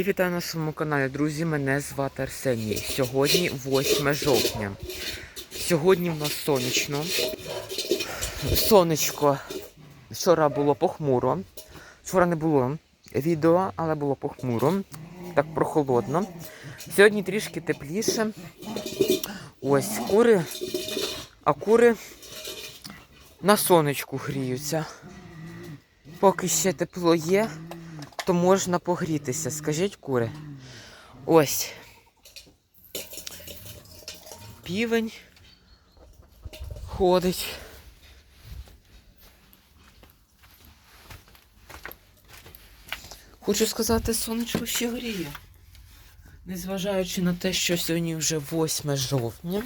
Вітаю на своєму каналі, друзі. Мене звати Арсеній. Сьогодні 8 жовтня. Сьогодні в нас сонячно. Сонечко. Вчора було похмуро. Вчора не було відео, але було похмуро. Так прохолодно. Сьогодні трішки тепліше. Ось кури. А кури на сонечку гріються. Поки ще тепло є, то можна погрітися. Скажіть, кури. Ось. Півень ходить. Хочу сказати, сонечко ще гріє. Незважаючи на те, що сьогодні вже 8 жовтня.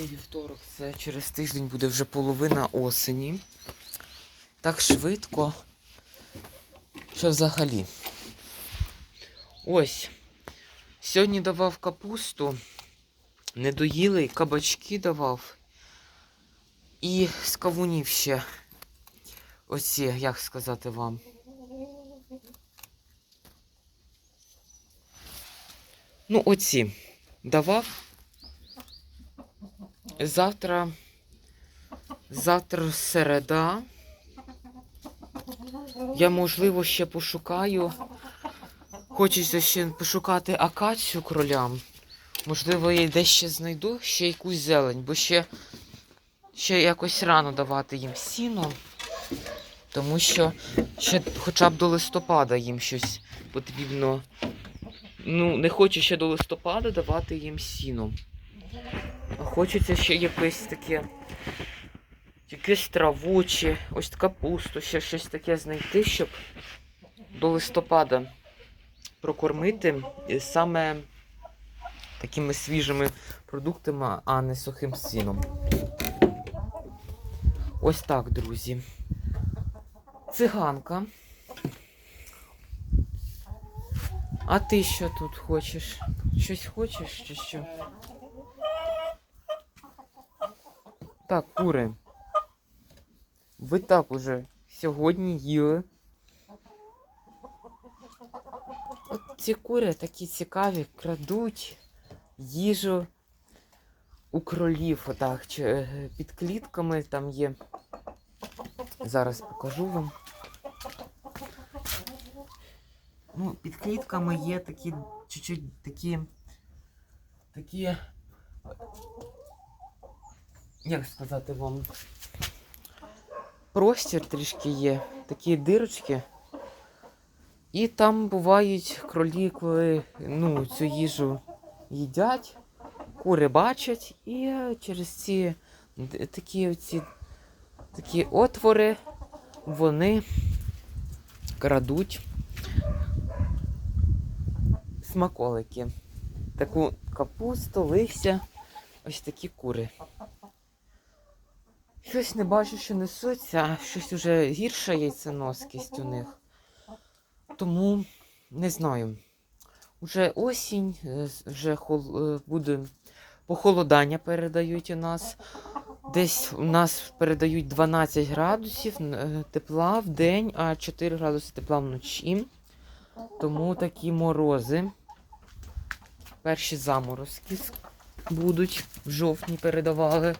Наступний вівторок це через тиждень буде вже половина осені. Так швидко, що взагалі. Ось. Сьогодні давав капусту, недоїлий, кабачки давав. І з кавунів ще. Оці, як сказати вам. Ну, оці давав. Завтра, завтра середа. Я, можливо, ще пошукаю. Хочеться ще пошукати акацію кролям. Можливо, я десь ще знайду ще якусь зелень, бо ще, ще якось рано давати їм сіно. Тому що ще хоча б до листопада їм щось потрібно. Ну, не хочу ще до листопада давати їм сіно. Хочеться ще якесь таке. Якесь траву чи ось капусту, ще щось таке знайти, щоб до листопада прокормити саме такими свіжими продуктами, а не сухим сіном. Ось так, друзі. Циганка. А ти що тут хочеш? Щось хочеш чи що? Так, кури. Ви так уже сьогодні їли. От ці кури такі цікаві, крадуть їжу у кролів. Отак, е, під клітками там є. Зараз покажу вам. Ну, під клітками є такі чуть-чуть такі. Такі як сказати вам, простір трішки є, такі дирочки. І там бувають кролі, коли ну, цю їжу їдять, кури бачать, і через ці такі, оці, такі отвори вони крадуть смаколики. Таку капусту, листя, ось такі кури. Щось не бачу, що несуться, щось уже гірша яйценоскість у них. Тому не знаю. Уже осінь, е, вже хол- е, буде похолодання передають у нас. Десь у нас передають 12 градусів е, тепла в день, а 4 градуси тепла вночі. Тому такі морози. Перші заморозки будуть в жовтні передавали.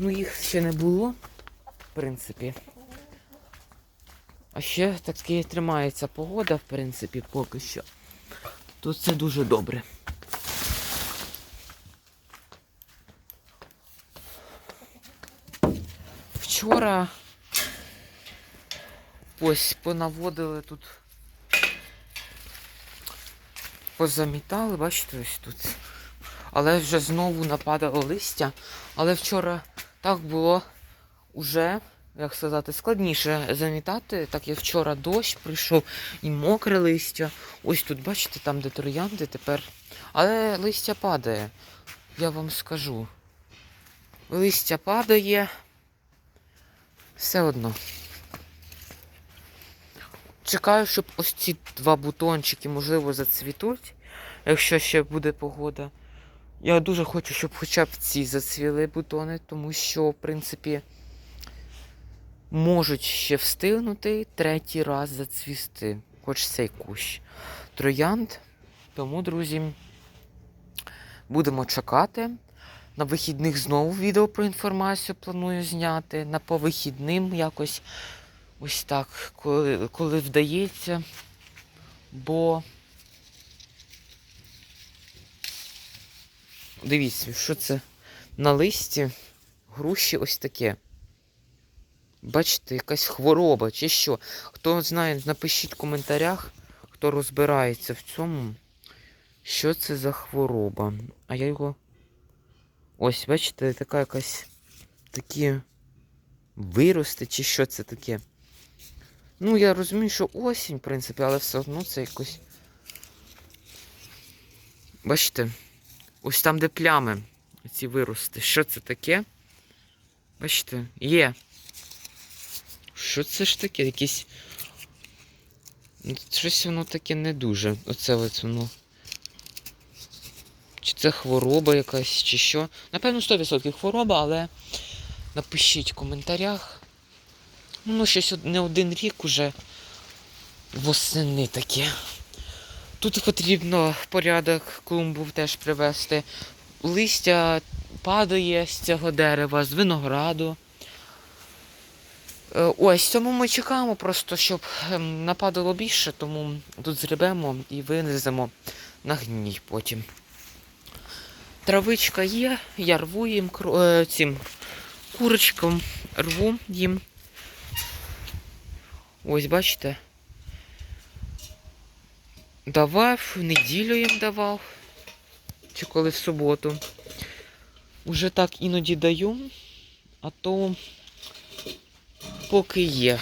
Ну, їх ще не було, в принципі. А ще таки тримається погода, в принципі, поки що. Тут це дуже добре. Вчора ось понаводили тут. Позамітали, бачите, ось тут. Але вже знову нападало листя. Але вчора так було уже, як сказати, складніше замітати. Так як вчора дощ прийшов і мокре листя. Ось тут, бачите, там де троянди тепер. Але листя падає, я вам скажу. Листя падає. Все одно. Чекаю, щоб ось ці два бутончики, можливо, зацвітуть, якщо ще буде погода. Я дуже хочу, щоб хоча б ці зацвіли бутони, тому що, в принципі, можуть ще встигнути третій раз зацвісти, хоч цей кущ троянд. Тому, друзі, будемо чекати. На вихідних знову відео про інформацію планую зняти. На повихідним якось ось так, коли, коли вдається. Бо дивіться, що це на листі груші ось таке. Бачите, якась хвороба чи що. Хто знає, напишіть в коментарях, хто розбирається в цьому, що це за хвороба. А я його. Ось, бачите, така якась такі вирости, чи що це таке. Ну, я розумію, що осінь, в принципі, але все одно це якось. Бачите? Ось там, де плями, ці вирости. Що це таке? Бачите, є. Що це ж таке? Якісь. Ну, Щось воно таке не дуже. Оце от воно. Чи це хвороба якась, чи що. Напевно, 100% хвороба, але напишіть в коментарях. Ну, щось не один рік уже восени таке. Тут потрібно порядок клумбу теж привести. Листя падає з цього дерева, з винограду. Е, Ось тому ми чекаємо просто, щоб ем, нападало більше, тому тут зрібемо і винесемо на гній потім. Травичка є, я рву їм е, цим курочкам, рву їм. Ось бачите. Давав, в неділю їм давав. Чи коли в суботу. Уже так іноді даю, а то поки є.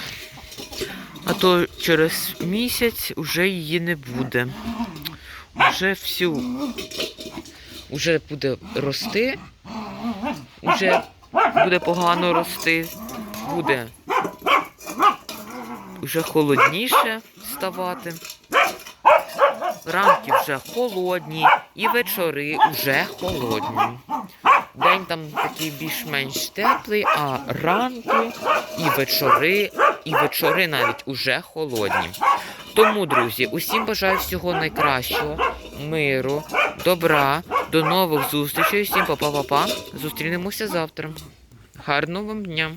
А то через місяць вже її не буде. Уже всю. Уже буде рости. Уже буде погано рости. Буде вже холодніше ставати. Ранки вже холодні, і вечори вже холодні. День там такий більш-менш теплий, а ранки і вечори, і вечори навіть уже холодні. Тому, друзі, усім бажаю всього найкращого, миру, добра, до нових зустрічей. Всім па-па-па-па. Зустрінемося завтра. Гарного вам дня!